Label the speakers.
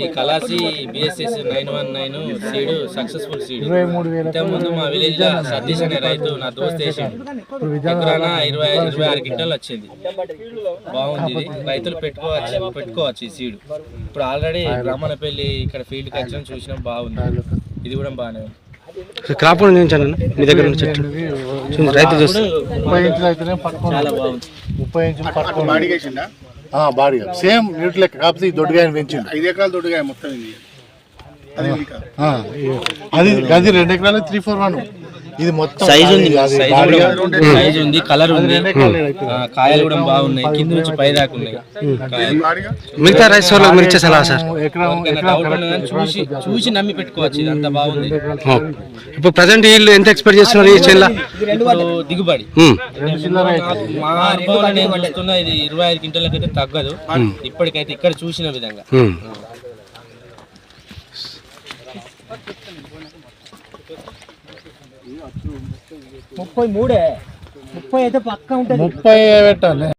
Speaker 1: ఈ khalasi BSS nine one nine seed successful seed ముందు మా విలేజ్లో సతీష్ అనే రైతు నా దోస్త్ వేసిండు. ఎకరాన ఇరవై ఇరవై ఆరు గింటలు వచ్చింది. బాగుంది ఇది. రైతులు పెట్టుకోవచ్చు పెట్టుకోవచ్చు ఈ సీడ్ ఇప్పుడు ఆల్రెడీ బ్రాహ్మణపల్లి ఇక్కడ ఫీల్డ్కి వచ్చాం చూసినాం బాగుంది. ఇది కూడా బాగానే ఉంది.
Speaker 2: క్రాప్ చూపించాను మీ దగ్గర ఉన్న చెట్టు చూడండి, రైతు చూస్తే.
Speaker 3: ముప్పై ఇంచులు అయితేనే పట్టుకోండి
Speaker 1: చాలా బాగుంది.
Speaker 3: ముప్పై ఇంచులు పట్టుకోండి బాడీ సేమ్ న్యూట్ లెక్క కాకపోతే ఈ దొడ్డుగా పెంచిండు
Speaker 4: ఐదు ఎకరాలు తోడుగా మొత్తం అది
Speaker 3: అది అది రెండు ఎకరాలు త్రీ ఫోర్ వన్. ఇది మొత్తం
Speaker 1: సైజ్ ఉంది సైజ్ ఉంది. కలర్ ఉంది కాయలు కూడా బాగున్నాయి. కింద నుంచి పై దాకా ఉన్నాయి.
Speaker 2: మిగతా రైస్ వాళ్ళు మీరు ఇచ్చే సలహా సార్
Speaker 1: చూసి చూసి నమ్మి పెట్టుకోవచ్చు. ఇది అంత బాగుంది.
Speaker 2: ఇప్పుడు ప్రజెంట్ వీళ్ళు ఎంత ఎక్స్పెక్ట్ చేస్తున్నారు ఈ చేనుల
Speaker 1: ఇప్పుడు దిగుబడి. మా చూస్తున్నా ఇది ఇరవై ఐదు క్వింటలకైతే తగ్గదు. ఇప్పటికైతే ఇక్కడ చూసిన విధంగా.
Speaker 2: ఉమ్.
Speaker 5: ముప్పై మూడే. ముప్పై అయితే పక్క ఉంటుంది.
Speaker 3: ముప్పై పెట్టాలి.